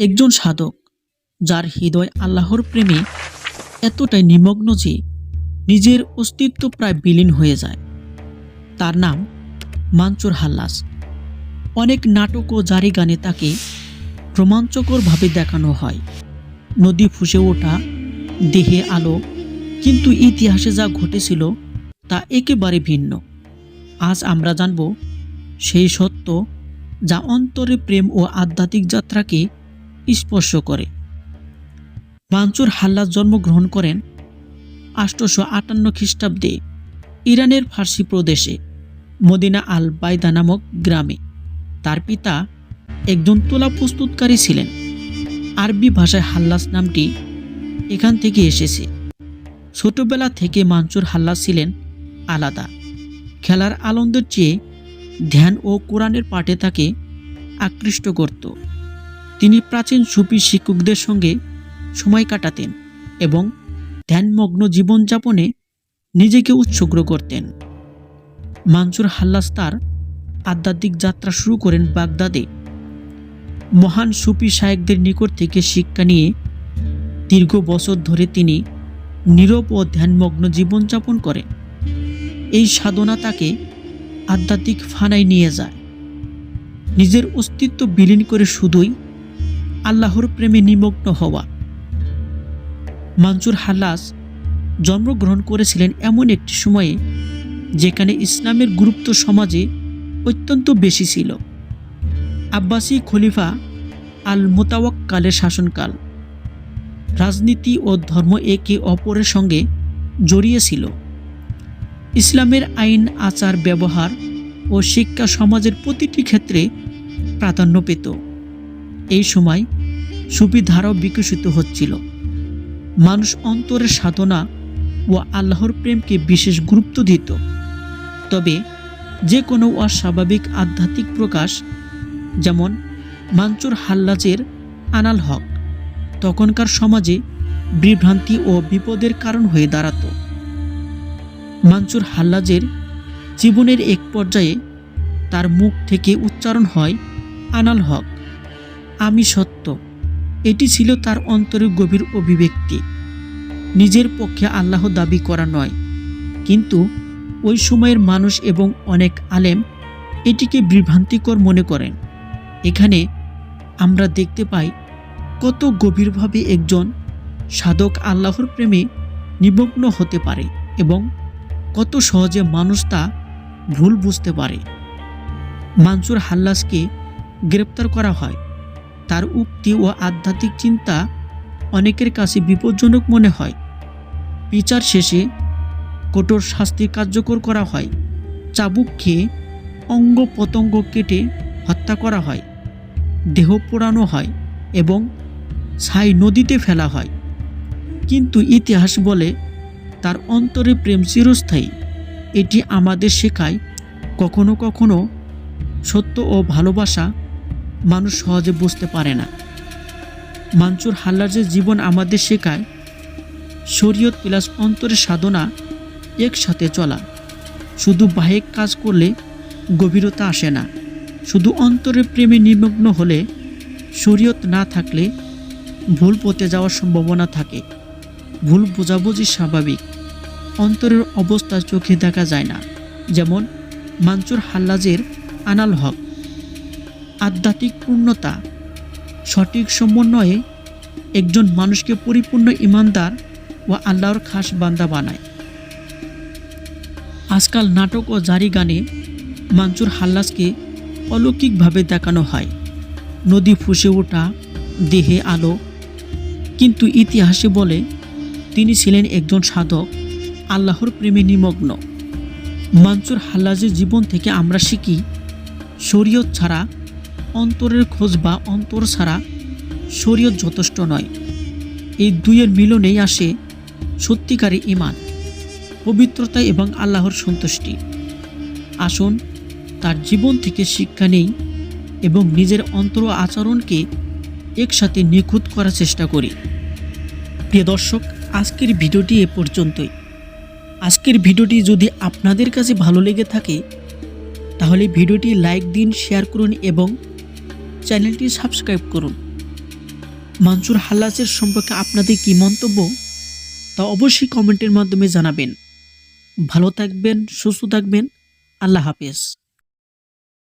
একজন সাধক, যার হৃদয় আল্লাহর প্রেমে এতটাই নিমগ্ন যে নিজের অস্তিত্ব প্রায় বিলীন হয়ে যায়। তার নাম মানচুর হাল্লাস। অনেক নাটক ও জারি গানে তাকে রোমাঞ্চকরভাবে দেখানো হয়। নদী ফুসে ওঠা, দেহে আলো, কিন্তু ইতিহাসে যা ঘটেছিল তা একেবারে ভিন্ন। আজ আমরা জানব সেই সত্য যা অন্তরে প্রেম ও আধ্যাত্মিক যাত্রাকে স্পর্শ করে। মানচুর হাল্লাস জন্মগ্রহণ করেন আষ্টশো আটান্ন খ্রিস্টাব্দে ইরানের ফার্সি প্রদেশে, মদিনা আল বাইদা নামক গ্রামে। তার পিতা একজন তুলা প্রস্তুতকারী ছিলেন। আরবি ভাষায় হাল্লাস নামটি এখান থেকে এসেছে। ছোটবেলা থেকে মানচুর হাল্লাস ছিলেন আলাদা। খেলার আনন্দের চেয়ে ধ্যান ও কোরআনের পাঠে তাকে আকৃষ্ট করত। তিনি প্রাচীন সুফি শিক্ষকদের সঙ্গে সময় কাটাতেন এবং ধ্যানমগ্ন জীবনযাপনে নিজেকে উৎসর্গ করতেন। মানসুর হাল্লাস তার আধ্যাত্মিক যাত্রা শুরু করেন বাগদাদে। মহান সুফি শায়েকদের নিকট থেকে শিক্ষা নিয়ে দীর্ঘ বছর ধরে তিনি নীরব ও ধ্যানমগ্ন জীবনযাপন করেন। এই সাধনা তাকে আধ্যাত্মিক ফানায় নিয়ে যায়। নিজের অস্তিত্ব বিলীন করে শুধুই আল্লাহর প্রেমে নিমগ্ন হওয়া। মানসুর হাল্লাস জন্মগ্রহণ করেছিলেন এমন একটি সময়ে যেখানে ইসলামের গুরুত্ব সমাজে অত্যন্ত বেশি ছিল। আব্বাসী খলিফা আল মোতাওয়াক্কালের শাসনকাল। রাজনীতি ও ধর্ম একে অপরের সঙ্গে জড়িয়ে ছিল। ইসলামের আইন, আচার, ব্যবহার ও শিক্ষা সমাজের প্রতিটি ক্ষেত্রে প্রাধান্য পেত। এই সময় সুবিধারাও বিকশিত হচ্ছিল। মানুষ অন্তরের সাধনা ও আল্লাহর প্রেমকে বিশেষ গুরুত্ব দিত। তবে যে কোনো অস্বাভাবিক আধ্যাত্মিক প্রকাশ, যেমন মানচুর হাল্লাজের আনাল হক, তখনকার সমাজে বিভ্রান্তি ও বিপদের কারণ হয়ে দাঁড়াত। মানচুর হাল্লাজের জীবনের এক পর্যায়ে তার মুখ থেকে উচ্চারণ হয় আনাল হক। আমি সত্য। এটি ছিল তার অন্তরের গভীর অভিব্যক্তি। নিজের পক্ষে আল্লাহ দাবি করা নয়। কিন্তু ওই সময়ের মানুষ এবং অনেক আলেম এটিকে বিভ্রান্তিকর মনে করেন। এখানে আমরা দেখতে পাই কত গভীরভাবে একজন সাধক আল্লাহর প্রেমে নিমগ্ন হতে পারে এবং কত সহজে মানুষ তা ভুল বুঝতে পারে। মানসুর হাল্লাসকে গ্রেপ্তার করা হয়। তার উক্তি ও আধ্যাত্মিক চিন্তা অনেকের কাছে বিপজ্জনক মনে হয়। বিচার শেষে কঠোর শাস্তি কার্যকর করা হয়। চাবুক খেয়ে অঙ্গ পতঙ্গ কেটে হত্যা করা হয়। দেহ পোড়ানো হয় এবং ছাই নদীতে ফেলা হয়। কিন্তু ইতিহাস বলে তার অন্তরে প্রেম চিরস্থায়ী। এটি আমাদের শেখায় কখনো কখনো সত্য ও ভালোবাসা মানুষ সহজে বুঝতে পারে না। মানসুর হাল্লাজের জীবন আমাদের শেখায়, শরীয়ত প্লাস অন্তরের সাধনা একসাথে চলা। শুধু বাহিক কাজ করলে গভীরতা আসে না। শুধু অন্তরের প্রেমে নিমগ্ন হলে শরীয়ত না থাকলে ভুল পথে যাওয়ার সম্ভাবনা থাকে। ভুল বোঝাবুঝি স্বাভাবিক। অন্তরের অবস্থা চোখে দেখা যায় না। যেমন মানসুর হাল্লাজের আনাল হক। আধ্যাত্মিক পূর্ণতা, সঠিক সমন্বয়ে একজন মানুষকে পরিপূর্ণ ইমানদার ও আল্লাহর খাস বান্দা বানায়। আজকাল নাটক ও জারি গানে মানসুর হাল্লাসকে অলৌকিকভাবে দেখানো হয়। নদী ফুসে ওঠা, দেহে আলো, কিন্তু ইতিহাসে বলে তিনি ছিলেন একজন সাধক, আল্লাহর প্রেমে নিমগ্ন। মানসুর হাল্লাজের জীবন থেকে আমরা শিখি, শরীয়ত ছাড়া অন্তরের খোঁজ বা অন্তর ছাড়া শরীয়ত যথেষ্ট নয়। এই দুইয়ের মিলনেই আসে সত্যিকারী ইমান পবিত্রতা এবং আল্লাহর সন্তুষ্টি। আসুন, তার জীবন থেকে শিক্ষা নেই এবং নিজের অন্তর আচরণকে একসাথে নিখুঁত করার চেষ্টা করি। প্রিয় দর্শক, আজকের ভিডিওটি এ পর্যন্তই। আজকের ভিডিওটি যদি আপনাদের কাছে ভালো লেগে থাকে, তাহলে ভিডিওটি লাইক দিন, শেয়ার করুন এবং চ্যানেলটি সাবস্ক্রাইব করুন। মানসুর হাল্লাজের সম্পর্কে আপনাদের কি মন্তব্য? তা অবশ্যই কমেন্টের মাধ্যমে জানাবেন। ভালো থাকবেন, সুস্থ থাকবেন। আল্লাহ হাফেজ।